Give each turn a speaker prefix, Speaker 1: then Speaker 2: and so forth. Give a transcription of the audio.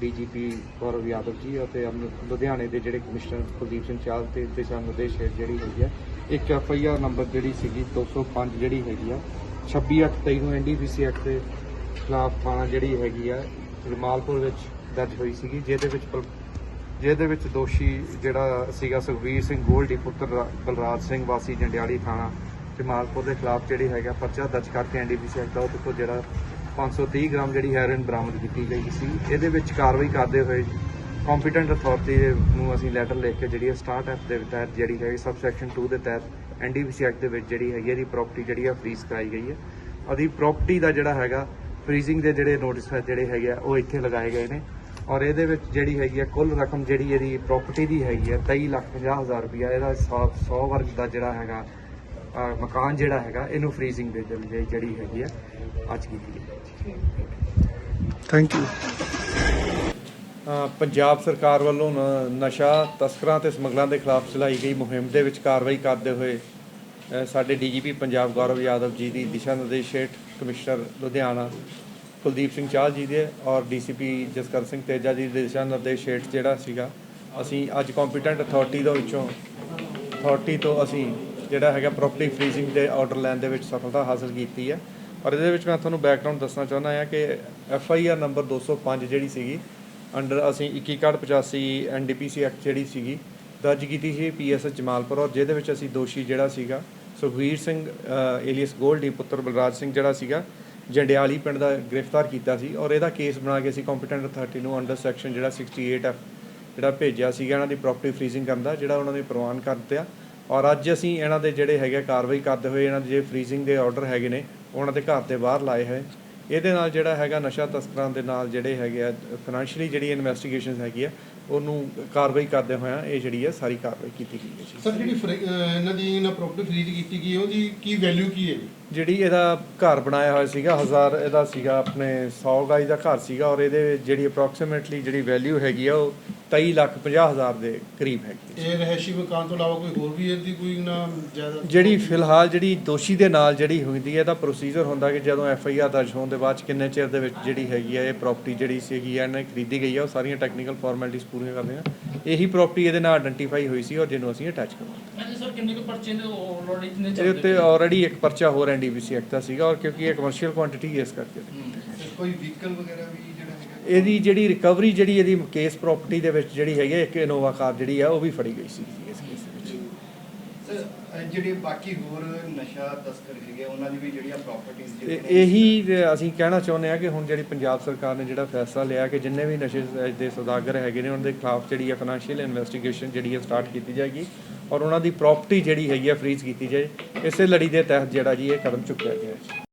Speaker 1: DGP ਗੌਰਵ ਯਾਦਵ ਜੀ ਅਤੇ ਅਮ- ਲੁਧਿਆਣੇ ਦੇ ਜਿਹੜੇ ਕਮਿਸ਼ਨਰ ਕੁਲਦੀਪ ਸਿੰਘ ਚਾਹਲ ਤੇ ਦਿਸ਼ਾ ਨਿਰਦੇਸ਼ ਹੇਠ ਜਿਹੜੀ ਹੈਗੀ ਆ, ਇੱਕ ਐਫ ਆਈ ਆਰ ਨੰਬਰ ਜਿਹੜੀ ਸੀਗੀ 205 ਜਿਹੜੀ ਹੈਗੀ ਆ 26/8/23 ਨੂੰ ਐਨਡੀਪੀਸੀ ਐਕਟ ਦੇ ਖਿਲਾਫ ਥਾਣਾ ਜਿਹੜੀ ਹੈਗੀ ਆ ਜਮਾਲਪੁਰ ਵਿੱਚ ਦਰਜ ਹੋਈ ਸੀਗੀ, ਜਿਹਦੇ ਵਿੱਚ ਬਲ- ਜਿਹਦੇ ਵਿੱਚ ਦੋਸ਼ੀ ਜਿਹੜਾ ਸੀਗਾ ਸੁਖਵੀਰ ਸਿੰਘ ਗੋਲਡੀ ਪੁੱਤਰ ਬਲਰਾਜ ਸਿੰਘ ਵਾਸੀ ਜੰਡਿਆਲੀ ਥਾਣਾ ਜਮਾਲਪੁਰ ਦੇ ਖਿਲਾਫ ਜਿਹੜੀ ਹੈਗਾ ਪਰਚਾ ਦਰਜ ਕਰਕੇ ਐਨਡੀਪੀਸੀ ਐਕਟ ਦਾ ਉਹਦੇ ਕੋਲ ਜਿਹੜਾ 530 ਗ੍ਰਾਮ ਜਿਹੜੀ ਹੈਰੋਇਨ ਬਰਾਮਦ ਕੀਤੀ ਗਈ ਸੀ। ਇਹਦੇ ਵਿੱਚ ਕਾਰਵਾਈ ਕਰਦੇ ਹੋਏ ਕੰਪੀਟੈਂਟ ਅਥਾਰਟੀ ਨੂੰ ਅਸੀਂ ਲੈਟਰ ਲਿਖ ਕੇ ਜਿਹੜੀ ਸਟਾਰਟ ਐਪ ਦੇ ਤਹਿਤ ਜਿਹੜੀ ਹੈ ਸਬਸੈਕਸ਼ਨ 2 ਦੇ ਤਹਿਤ ਐਨਡੀਪੀਸੀ ਐਕਟ ਦੇ ਵਿੱਚ ਜਿਹੜੀ ਹੈਗੀ ਇਹਦੀ ਪ੍ਰਾਪਰਟੀ ਜਿਹੜੀ ਆ ਫ੍ਰੀਜ਼ ਕਰਾਈ ਗਈ ਹੈ। ਉਹਦੀ ਪ੍ਰਾਪਰਟੀ ਦਾ ਜਿਹੜਾ ਹੈਗਾ ਫ੍ਰੀਜ਼ਿੰਗ ਦੇ ਜਿਹੜੇ ਨੋਟਿਸ ਜਿਹੜੇ ਹੈਗੇ ਆ, ਉਹ ਇੱਥੇ ਲਗਾਏ ਗਏ ਨੇ। ਔਰ ਇਹਦੇ ਵਿੱਚ ਜਿਹੜੀ ਹੈਗੀ ਆ ਕੁੱਲ ਰਕਮ ਜਿਹੜੀ ਇਹਦੀ ਪ੍ਰਾਪਰਟੀ ਦੀ ਹੈਗੀ ਆ 23 ਲੱਖ 50 ਹਜ਼ਾਰ ਰੁਪਇਆ। ਇਹਦਾ 100 ਵਰਗ ਦਾ ਜਿਹੜਾ ਹੈਗਾ ਮਕਾਨ ਜਿਹੜਾ ਹੈਗਾ ਇਹਨੂੰ ਫ੍ਰੀਜ਼ਿੰਗ ਦੇ ਲਈ ਜਿਹੜੀ ਹੈਗੀ ਆ ਅੱਜ ਕੀਤੀ ਗਈ।
Speaker 2: ਥੈਂਕ ਯੂ
Speaker 1: ਪੰਜਾਬ ਸਰਕਾਰ ਵੱਲੋਂ ਨਸ਼ਾ ਤਸਕਰਾਂ ਤੇ ਸਮਗਲਰਾਂ ਦੇ ਖਿਲਾਫ ਚਲਾਈ ਗਈ ਮੁਹਿੰਮ ਦੇ ਵਿੱਚ ਕਾਰਵਾਈ ਕਰਦੇ ਹੋਏ ਸਾਡੇ ਡੀਜੀਪੀ ਪੰਜਾਬ ਗੌਰਵ ਯਾਦਵ ਜੀ ਦੀ ਦਿਸ਼ਾ ਨਿਰਦੇਸ਼ ਹੇਠ ਕਮਿਸ਼ਨਰ ਲੁਧਿਆਣਾ ਕੁਲਦੀਪ ਸਿੰਘ ਚਾਹਲ ਜੀ ਦੇ ਔਰ ਡੀਸੀਪੀ ਜਸਕਰ ਸਿੰਘ ਤੇਜਾ ਜੀ ਦੇ ਦਿਸ਼ਾ ਨਿਰਦੇਸ਼ ਹੇਠ ਜਿਹੜਾ ਸੀਗਾ ਅਸੀਂ ਅੱਜ ਕੰਪੀਟੈਂਟ ਅਥਾਰਟੀ ਦੇ ਵਿੱਚੋਂ ਅਥਾਰਟੀ ਤੋਂ ਅਸੀਂ ਜਿਹੜਾ ਹੈਗਾ ਪ੍ਰੋਪਰਟੀ ਫ੍ਰੀਜ਼ਿੰਗ ਦੇ ਆਰਡਰ ਲੈਣ ਦੇ ਵਿੱਚ ਸਫਲਤਾ ਹਾਸਲ ਕੀਤੀ ਹੈ। ਔਰ ਇਹਦੇ ਵਿੱਚ ਮੈਂ ਤੁਹਾਨੂੰ ਬੈਕਗ੍ਰਾਉਂਡ ਦੱਸਣਾ ਚਾਹੁੰਦਾ ਹਾਂ ਕਿ ਐਫ ਆਈ ਆਰ ਨੰਬਰ 205 ਜਿਹੜੀ ਸੀਗੀ ਅੰਡਰ ਅਸੀਂ 2185 ਐਨਡੀਪੀਸੀ ਐਕਟ ਜਿਹੜੀ ਸੀਗੀ, ਦਰਜ ਕੀਤੀ ਸੀ ਪੀਐਸਐਸ ਜਮਾਲਪੁਰ ਔਰ ਜਿਹਦੇ ਵਿੱਚ ਅਸੀਂ ਦੋਸ਼ੀ ਜਿਹੜਾ ਸੀਗਾ, ਸੁਖਵੀਰ ਸਿੰਘ ਏਲੀਅਸ ਗੋਲਡੀ ਪੁੱਤਰ ਬਲਰਾਜ ਸਿੰਘ ਜਿਹੜਾ ਸੀਗਾ, ਜੰਡਿਆਲੀ ਪਿੰਡ ਦਾ ਗ੍ਰਿਫਤਾਰ ਕੀਤਾ ਸੀ ਔਰ ਇਹਦਾ ਕੇਸ ਬਣਾ ਕੇ ਅਸੀਂ ਕੰਪੀਟੈਂਟ ਅਥਾਰਟੀ ਨੂੰ ਅੰਡਰ ਸੈਕਸ਼ਨ ਜਿਹੜਾ 68 ਐਫ ਜਿਹੜਾ ਭੇਜਿਆ ਸੀਗਾ, ਇਹਨਾਂ ਦੀ ਪ੍ਰਾਪਰਟੀ ਫ੍ਰੀਜ਼ਿੰਗ ਕਰਨ ਦਾ, ਜਿਹੜਾ ਉਹਨਾਂ ਨੇ ਪ੍ਰਵਾਨ ਕਰ ਦਿੱਤਾ। ਔਰ ਅੱਜ ਅਸੀਂ ਇਹਨਾਂ ਦੇ ਜਿਹੜੇ ਹੈਗੇ ਕਾਰਵਾਈ ਕਰਦੇ ਹੋਏ ਇਹਨਾਂ ਦੇ ਜਿਹੜੇ ਫ੍ਰੀਜ਼ਿੰਗ ਦੇ ਆਰਡਰ ਹੈਗੇ ਨੇ ਉਹਨਾਂ ਦੇ ਘਰ ਦੇ ਬਾਹਰ ਲਾਏ ਹੋਏ। ਇਹਦੇ ਨਾਲ ਜਿਹੜਾ ਹੈਗਾ ਨਸ਼ਾ ਤਸਕਰਾਂ ਦੇ ਨਾਲ ਜਿਹੜੇ ਹੈਗੇ ਆ ਫਾਈਨੈਂਸ਼ੀਅਲੀ ਜਿਹੜੀ ਇਨਵੈਸਟੀਗੇਸ਼ਨ ਹੈਗੀ ਆ ਉਹਨੂੰ ਕਾਰਵਾਈ ਕਰਦੇ ਹੋਇਆ ਇਹ ਜਿਹੜੀ ਹੈ ਸਾਰੀ ਕਾਰਵਾਈ ਕੀਤੀ ਗਈ ਹੈ
Speaker 3: ਸਰ ਜਿਹੜੀ ਇਹਨਾਂ ਦੀ ਇਹਨਾਂ ਪ੍ਰਾਪਰਟੀ ਫ੍ਰੀਜ਼ ਕੀਤੀ ਗਈ ਉਹਦੀ ਕੀ ਵੈਲਿਊ ਕੀ ਹੈ
Speaker 1: ਜਿਹੜੀ ਇਹਦਾ ਘਰ ਬਣਾਇਆ ਹੋਇਆ ਸੀਗਾ ਹਜ਼ਾਰ ਇਹਦਾ ਸੀਗਾ ਆਪਣੇ 100 ਗਾਜ ਦਾ ਘਰ ਸੀਗਾ ਔਰ ਇਹਦੇ ਜਿਹੜੀ ਅਪਰੋਕਸੀਮੇਟਲੀ ਜਿਹੜੀ ਵੈਲਿਊ ਹੈਗੀ ਆ ਉਹ 23 ਲੱਖ 50 ਹਜ਼ਾਰ ਦੇ ਕਰੀਬ ਹੈਗੀ ਹੈ।
Speaker 3: ਇਹ ਰਹਿਸ਼ੀ ਮਕਾਨ ਤੋਂ ਇਲਾਵਾ ਕੋਈ ਹੋਰ ਵੀ ਇਹਦੀ ਕੋਈ ਨਾ ਜ਼ਿਆਦਾ
Speaker 1: ਜਿਹੜੀ ਫਿਲਹਾਲ ਜਿਹੜੀ ਦੋਸ਼ੀ ਦੇ ਨਾਲ ਜਿਹੜੀ ਹੁੰਦੀ ਹੈ ਇਹਦਾ ਪ੍ਰੋਸੀਜਰ ਹੁੰਦਾ ਕਿ ਜਦੋਂ ਐਫ ਆਈ ਆਰ ਦਰਜ ਹੋਣ ਦੇ ਬਾਅਦ ਕਿੰਨੇ ਚਿਰ ਦੇ ਵਿੱਚ ਜਿਹੜੀ ਹੈਗੀ ਹੈ ਇਹ ਪ੍ਰਾਪਰਟੀ ਜਿਹੜੀ ਸੀਗੀ ਹੈ ਇਹਨੇ ਖਰੀਦੀ ਗਈ ਹੈ ਉਹ ਸਾਰੀਆਂ ਟੈਕਨੀਕਲ ਫਾਰਮੈਲਿਟੀਜ਼ ਪੂਰੀਆਂ ਕਰਦੇ ਆ ਇਹੀ ਪ੍ਰਾਪਰਟੀ ਇਹਦੇ ਨਾਲ ਆਇਡੈਂਟੀਫਾਈ ਹੋਈ ਸੀ ਔਰ ਜਿਹਨੂੰ ਅਸੀਂ ਅਟੈਚ ਕਰਵਾਇਆ।
Speaker 4: ਹਾਂਜੀ ਸਰ ਕਿੰਨੇ ਕੁ ਪਰਚੇ ਨੇ? ਆਲਰੇਡੀ ਕਿੰਨੇ
Speaker 1: ਇਹਦੇ ਉੱਤੇ ਆਲਰੇਡੀ ਇੱਕ ਪਰਚਾ ਹੋਰ ਐਨਡੀਪੀਸੀ ਐਕਟ ਦਾ ਸੀਗਾ ਔਰ ਕਿਉਂਕਿ ਇਹ ਕਮਰਸ਼ੀਅਲ ਕੁਆਂਟੀਟੀ ਇਸ ਕਰਕੇ।
Speaker 3: ਕੋਈ ਵਹੀਕਲ ਵਗੈਰਾ ਵੀ
Speaker 1: ਇਹਦੀ ਜਿਹੜੀ ਰਿਕਵਰੀ ਜਿਹੜੀ ਇਹਦੀ ਕੇਸ ਪ੍ਰਾਪਰਟੀ ਦੇ ਵਿੱਚ ਜਿਹੜੀ ਹੈਗੀ ਹੈ, ਇੱਕ ਇਨੋਵਾ ਕਾਰ ਜਿਹੜੀ ਆ ਉਹ ਵੀ ਫੜੀ ਗਈ ਸੀ ਇਸ ਕੇਸ ਵਿੱਚ।
Speaker 5: ਸਰ ਅਹ ਜਿਹੜੇ ਬਾਕੀ ਹੋਰ ਨਸ਼ਾ ਤਸਕਰ ਹੈਗੇ ਆ, ਉਹਨਾਂ ਦੀ ਵੀ ਜਿਹੜੀਆਂ ਪ੍ਰਾਪਰਟੀਆਂ
Speaker 1: ਤੇ ਇਹੀ ਅਸੀਂ ਕਹਿਣਾ ਚਾਹੁੰਦੇ ਆ ਕਿ ਹੁਣ ਜਿਹੜੀ ਪੰਜਾਬ ਸਰਕਾਰ ਨੇ ਜਿਹੜਾ ਫੈਸਲਾ ਲਿਆ ਕਿ ਜਿੰਨੇ ਵੀ ਨਸ਼ੇ ਦੇ ਸੌਦਾਗਰ ਹੈਗੇ ਨੇ ਉਹਨਾਂ ਦੇ ਖਿਲਾਫ ਜਿਹੜੀ ਹੈ ਫਾਈਨੈਂਸ਼ੀਅਲ ਇਨਵੈਸਟੀਗੇਸ਼ਨ ਜਿਹੜੀ ਹੈ ਸਟਾਰਟ ਕੀਤੀ ਜਾਏਗੀ ਔਰ ਉਹਨਾਂ ਦੀ ਪ੍ਰਾਪਰਟੀ ਜਿਹੜੀ ਹੈਗੀ ਹੈ ਫ੍ਰੀਜ਼ ਕੀਤੀ ਜਾਏ। ਇਸੇ ਲੜੀ ਦੇ ਤਹਿਤ ਜਿਹੜਾ ਜੀ ਇਹ ਕਦਮ ਚੁੱਕਿਆ ਗਿਆ ਹੈ।